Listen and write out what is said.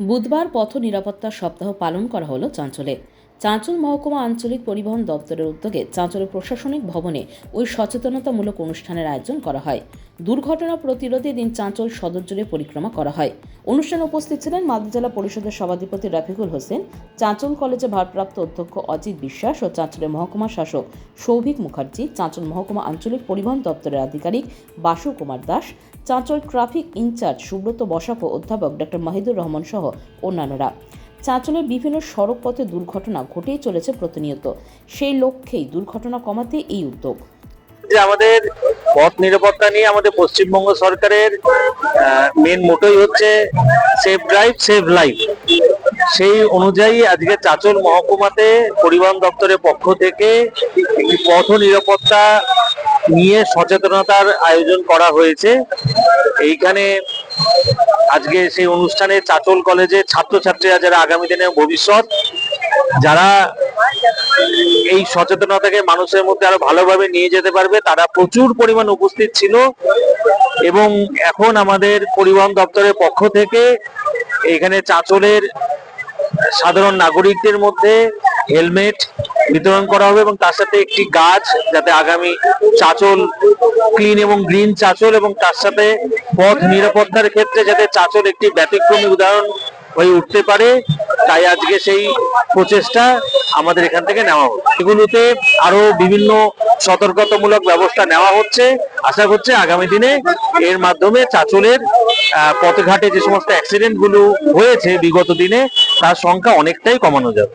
বুধবার পথ নিরাপত্তা সপ্তাহ পালন করা হলো চাঁচলে চাঁচল মহকুমা আঞ্চলিক পরিবহন দপ্তরের উদ্যোগে চাঁচলের প্রশাসনিক ভবনে ওই সচেতনতামূলক অনুষ্ঠানের আয়োজন করা হয়। দুর্ঘটনা প্রতিরোধে দিন চাঁচল সদর জুড়ে পরিক্রমা করা হয়। অনুষ্ঠানে উপস্থিত ছিলেন মালদা জেলা পরিষদের সভাধিপতি রাফিকুল হোসেন, চাঁচল কলেজে ভারপ্রাপ্ত অধ্যক্ষ অজিত বিশ্বাস ও চাঁচলের মহকুমা শাসক সৌভিক মুখার্জি, চাঁচল মহকুমা আঞ্চলিক পরিবহন দপ্তরের আধিকারিক Basu Kumar Das, Chanchal traffic in charge Subrata Basak ও অধ্যাপক ডক্টর মাহিদুর রহমান সহ অন্যান্যরা। চাঁচলের বিভিন্ন সড়ক পথে দুর্ঘটনা ঘটেই চলেছে প্রতিনিয়ত। সেই লক্ষ্যেই দুর্ঘটনা কমাতে এই উদ্যোগ। যে আমাদের পথ নিরাপত্তা নিয়ে আমাদের পশ্চিমবঙ্গ সরকারের মেন মোটোই হচ্ছে সেফ ড্রাইভ সেভ লাইফ সেই অনুযায়ী আজকে চাচল মহকুমাতে পরিবহন দপ্তরের পক্ষ থেকে একটি পথ নিরাপত্তা নিয়ে সচেতনতার আয়োজন করা হয়েছে। এইখানে আজকে সেই অনুষ্ঠানে চাচল কলেজে ছাত্রছাত্রীরা যারা আগামী দিনে ভবিষ্যৎ, যারা এই সচেতনতাকে মানুষের মধ্যে আরও ভালোভাবে নিয়ে যেতে পারবে, তারা প্রচুর পরিমাণ উপস্থিত ছিল এবং এখন আমাদের পরিবহন দপ্তরের পক্ষ থেকে এখানে চাঁচলের সাধারণ নাগরিকদের মধ্যে হেলমেট বিতরণ করা হবে এবং তার সাথে একটি গাছ যাতে আগামী চাচল ক্লিন এবং গ্রিন চাচল এবং তার সাথে পথ নিরাপত্তার ক্ষেত্রে যাতে চাচল একটি ব্যতিক্রমী উদাহরণ হয়ে উঠতে পারে, তাই আজকে সেই প্রচেষ্টা আমাদের এখান থেকে নেওয়া হচ্ছে এগুলোতে আরও বিভিন্ন সতর্কতামূলক ব্যবস্থা নেওয়া হচ্ছে। আশা করছে আগামী দিনে এর মাধ্যমে চাচলের পথঘাটে যে সমস্ত অ্যাক্সিডেন্টগুলো হয়েছে বিগত দিনে, তার সংখ্যা অনেকটাই কমানো যাবে।